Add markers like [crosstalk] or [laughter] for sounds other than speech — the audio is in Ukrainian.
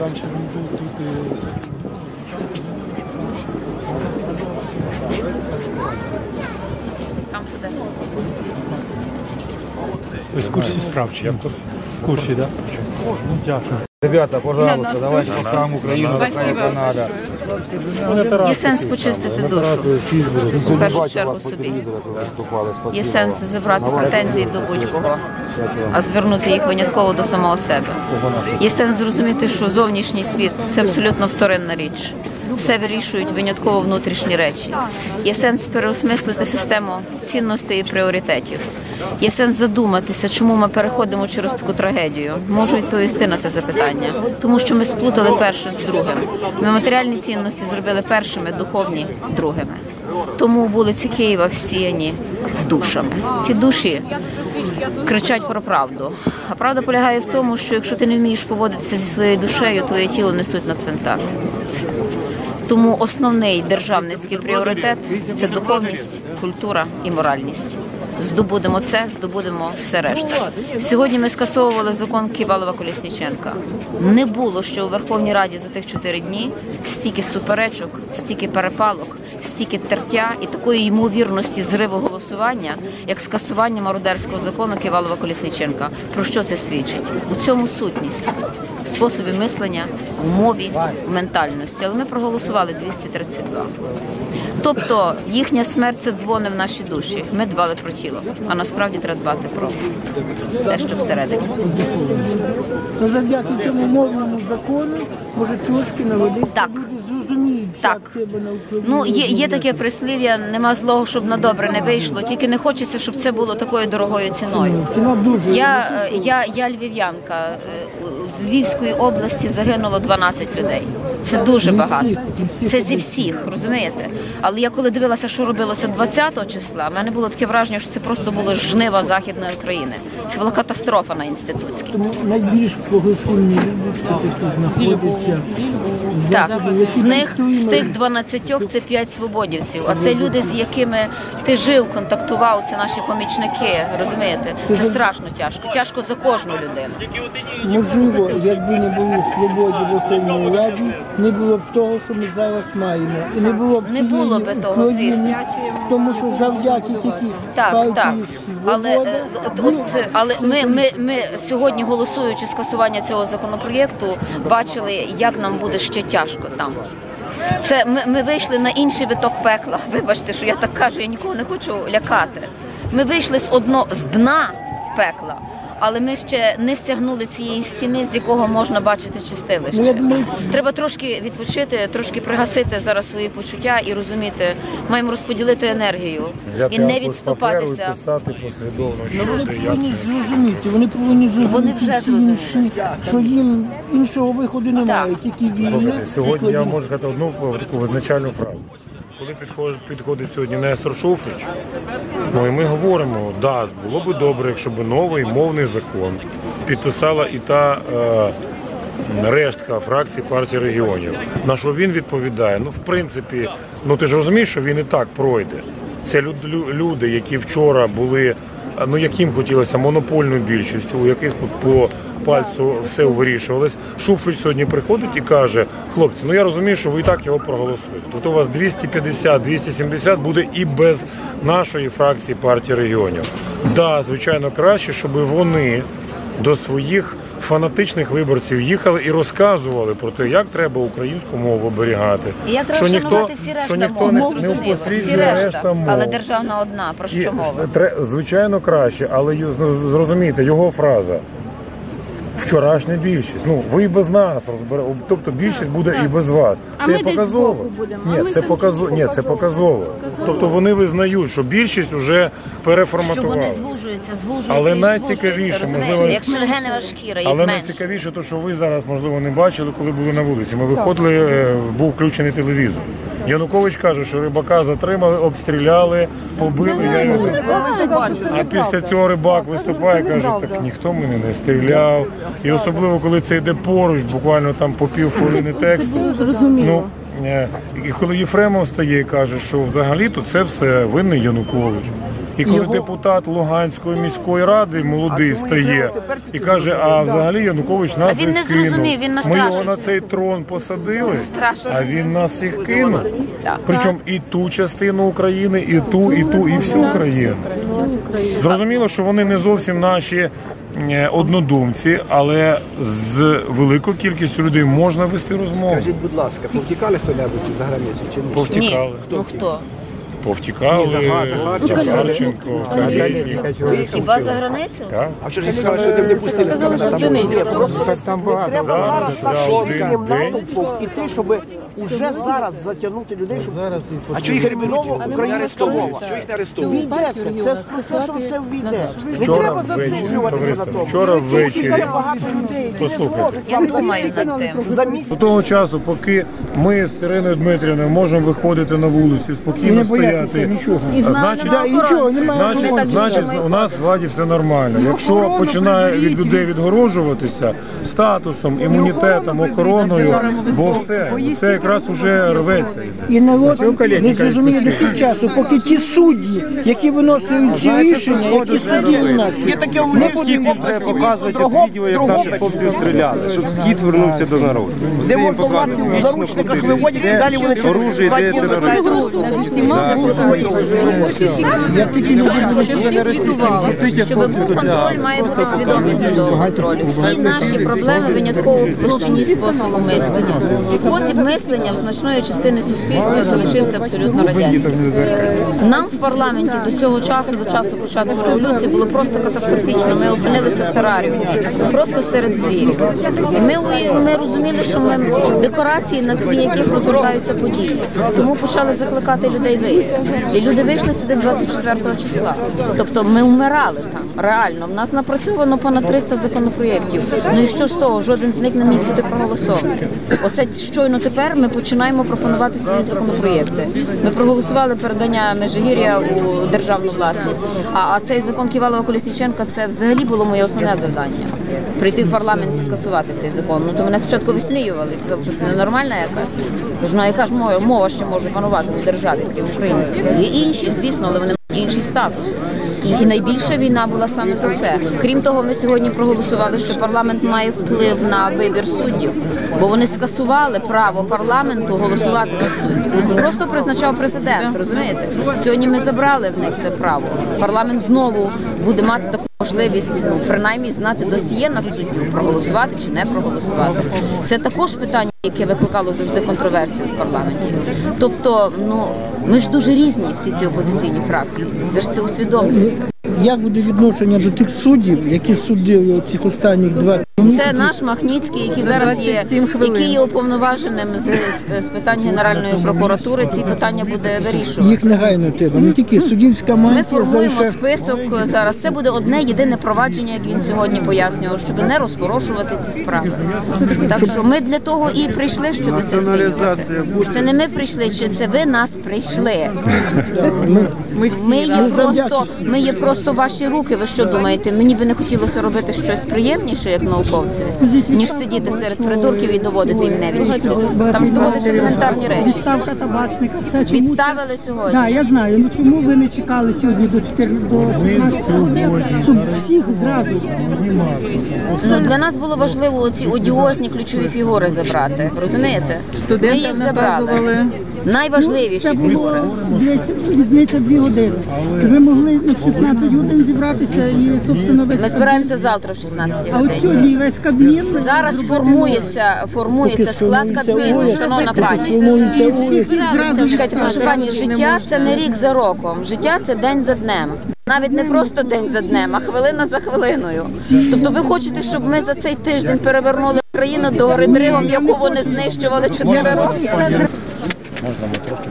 раніше він був тут. Там куди? Ви в курсі справ чи ні? В курсі, так? Ну, дякую. Ребята, пожалуйста, давайте поставим Украину, яка надо. Є сенс почистити душу. В першу чергу собі. Є сенс забрати претензії до будь-кого, а звернути їх винятково до самого себе. Є сенс зрозуміти, що зовнішній світ це абсолютно вторинна річ. Все вирішують винятково внутрішні речі. Є сенс переосмислити систему цінностей і пріоритетів. Є сенс задуматися, чому ми переходимо через таку трагедію. Можу відповісти на це запитання, тому що ми сплутали перше з другим. Ми матеріальні цінності зробили першими, духовні другими. Тому вулиці Києва всіяні душами. Ці душі кричать про правду. А правда полягає в тому, що якщо ти не вмієш поводитися зі своєю душею, твоє тіло несуть на цвинтар. Тому основний державницький пріоритет це духовність, культура і моральність. Здобудемо це, здобудемо все решта. Сьогодні ми скасовували закон Ківалова Колісніченка. Не було що у Верховній Раді за тих чотири дні стільки суперечок, стільки перепалок, стільки тертя і такої ймовірності зриву голосування, як скасування мародерського закону Ківалова Колісніченка. Про що це свідчить? У цьому сутність в способі мислення, в мові, в ментальності. Але ми проголосували 232. Тобто їхня смерть це дзвони в наші душі. Ми дбали про тіло, а насправді треба дбати про те, що всередині. Завдяки цьому мовному закону, може трошки наводити Так. Так. Ну є, є таке прислів'я, нема злого, щоб на добре не вийшло. Тільки не хочеться, щоб це було такою дорогою ціною. Ціна дуже. Я, я, я львів'янка. З Львівської області загинуло 12 людей. Це дуже багато. Це зі всіх, розумієте? Але я коли дивилася, що робилося 20 числа, в мене було таке враження, що це просто було жнива Західної України. Це була катастрофа на інститутській. Найбільш прогресивні люди все-таки знаходяться. Так, з них з тих 12 це 5 свободівців. А це люди, з якими ти жив, контактував. Це наші помічники. Розумієте? Це страшно тяжко. Тяжко за кожну людину. Можливо, якби не було свободи в Верховній Раді, не було б того, що ми зараз маємо. І не було б Не було би того, звісно. Тому що завдяки тільки Так, так. Але, е, от, от, але ми, ми, ми сьогодні, голосуючи скасування цього законопроєкту, бачили, як нам буде ще тяжко там. Це ми, ми вийшли на інший виток пекла. [laughs] Вибачте, що я так кажу, я нікого не хочу лякати. Ми вийшли з одно з дна пекла, але ми ще не стягнули цієї стіни, з якого можна бачити Ну, чистилище. думаю, Треба трошки відпочити, трошки пригасити зараз свої почуття і розуміти, маємо розподілити енергію Взяти і не аркуш паперу і відступатися. писати послідовно, Ну, що вони де, як. повинні зрозуміти, вони повинні зрозуміти Вони вже всі інші, що їм іншого виходу немає, тільки війни. Слухайте, сьогодні я можу сказати одну таку визначальну фразу. Коли підходить, сьогодні Нестор Шуфрич, ну і ми говоримо, да, було б добре, якщо б новий мовний закон підписала і та е, рештка фракції партії регіонів. На що він відповідає? Ну, в принципі, ну ти ж розумієш, що він і так пройде. Це люд- люди, які вчора були, ну яким хотілося монопольною більшістю, у яких от по пальцю все вирішувалось. Шуфрич сьогодні приходить і каже: хлопці, ну я розумію, що ви і так його проголосуєте. Тут у вас 250-270 буде і без нашої фракції партії регіонів. Да, звичайно, краще, щоб вони до своїх фанатичних виборців їхали і розказували про те, як треба українську мову оберігати. І як треба шанувати всі що решта ніхто мов, не, не. Всі решта, мов. але державна одна. Про І, що мова? тре- звичайно, краще, але ю- зрозумійте, його фраза. Вчорашня більшість. Ну ви і без нас розбере. Тобто більшість буде і без вас. А Це ми є десь показово. Ні, ми це показово. Ні, це показово. Тобто вони визнають, що більшість вже Що вони переформатували. звужуються, звужуються Але і найцікавіше, можливо, як шергенева шкіра, Але найцікавіше, то що ви зараз можливо не бачили, коли були на вулиці. Ми виходили, е, був включений телевізор. Янукович каже, що рибака затримали, обстріляли, побили. Я його... А після цього рибак виступає, каже, так ніхто мене не стріляв. І особливо, коли це йде поруч, буквально там по пів хвилини тексту. Ну, е, і коли Єфремов стає і каже, що взагалі-то це все винний Янукович. І коли депутат Луганської міської ради молодий стає і каже, а взагалі Янукович нас А він не скинув. зрозумів, він Ми його настрашився. на цей трон посадили, а він нас всіх кинув. Причому і ту частину України, і ту, і ту, і всю країну. Зрозуміло, що вони не зовсім наші е, однодумці, але з великою кількістю людей можна вести розмову. Скажіть, будь ласка, повтікали хто-небудь за границю чи ні? Ні, Повтікали. ну хто? Повтікали Захарченко. Хіба за границю? Так. А що ж сказали, що не, пустили? Сказали, що там багато. Треба зараз швидким натовпом іти, щоб уже зараз затягнути людей, щоб А чого їх терміново не Україна арестовують? спробувала. Чого їх не арестовують? Війде це, це з процесом все війде. Не треба зациклюватися на тому. вчора ввечері. Багато людей, які не зможуть вам думаю над тим. за місяць. До того часу, поки ми з Іриною Дмитрівною можемо виходити на вулицю, спокійно стояти, а значить, Да, і нічого, немає. значить, так значить, у нас в владі все нормально. Якщо починає від людей відгороджуватися статусом, імунітетом, охороною, бо все, це якраз уже рветься. І народ не зрозуміє до кінця часу, поки ті судді, які виносили ці рішення, які судді у нас, Є таке у Львівській області, показувати відео, як наші хлопці стріляли, щоб схід вернувся до народу. де їм показують. в Вічно ходили. виводять і Де далі вони оружие, де дні терористи. Як тільки люди будуть щоб був контроль, має бути свідомість до контролю. Всі наші проблеми винятково в площині способу мислення. Спосіб мислення в значної частини суспільства залишився абсолютно радянським. Нам в парламенті до цього часу, до часу початку революції, було просто катастрофічно. Ми опинилися в тераріумі, просто серед звірів. І ми, ми розуміли, що ми декорації, на тлі яких розгортаються події. Тому почали закликати людей вийти. І люди вийшли сюди 24 числа. Тобто ми вмирали там, реально. В нас напрацьовано понад 300 законопроєктів. Ну і що з того? Жоден з них не міг бути проголосований. Оце щойно тепер ми починаємо пропонувати свої законопроєкти. Ми проголосували передання Межигір'я у державну власність. А, а цей закон Ківалова Колісніченка це взагалі було моє основне завдання. Прийти в парламент і скасувати цей закон. Ну то мене спочатку висміювали, казали, що ти ненормальна якась. Кажу, ну яка ж мова, мова ще може панувати в державі, крім української? Є інші, звісно, але вони мають інший статус. І, і найбільша війна була саме за це. Крім того, ми сьогодні проголосували, що парламент має вплив на вибір суддів, бо вони скасували право парламенту голосувати за суддів. Просто призначав президент. Розумієте? Сьогодні ми забрали в них це право. Парламент знову буде мати таку можливість, ну принаймні знати досьє на суддю, проголосувати чи не проголосувати. Це також питання, яке викликало завжди контроверсію в парламенті. Тобто, ну ми ж дуже різні, всі ці опозиційні фракції. Ви ж це усвідомлюєте. як буде відношення до тих суддів, які судили цих останніх два Це наш Махніцький, який зараз є, який є уповноваженим з, з, з питань Генеральної прокуратури. Ці питання буде вирішувати. їх негайно треба. Не тільки суддівська Ми формуємо список зараз. Це буде одне єдине провадження, як він сьогодні пояснював, щоб не розпорошувати ці справи. Так що ми для того і прийшли, щоб це змінювати. Це не ми прийшли, чи це ви нас прийшли. Ми є просто, ми є просто ваші руки. Ви що думаєте? Мені би не хотілося робити щось приємніше, як науковцеві, ніж сидіти серед придурків і доводити їм не від що. Там ж доводиш елементарні речі. Відставка табачника, все чому Відставили сьогодні. Да, я знаю. Ну чому ви не чекали сьогодні до 4 до 16 годин, щоб всіх зразу Ну, для нас було важливо ці одіозні ключові фігури забрати. Розумієте? Ми їх забрали. Найважливіші це фігури. було десь різниця 2 години. Ви могли на 16 годин зібратися і собственно весь Ми збираємося завтра в 16 А от годині. сьогодні весь Кабмін Зараз формується, формується склад Кабміну, шановна пані. уряд. Чекайте, прошу пані, життя це не рік за роком, життя це день за днем. Навіть не просто день за днем, а хвилина за хвилиною. Тобто ви хочете, щоб ми за цей тиждень перевернули країну до дригом, яку вони знищували 4 роки? Можна ми трохи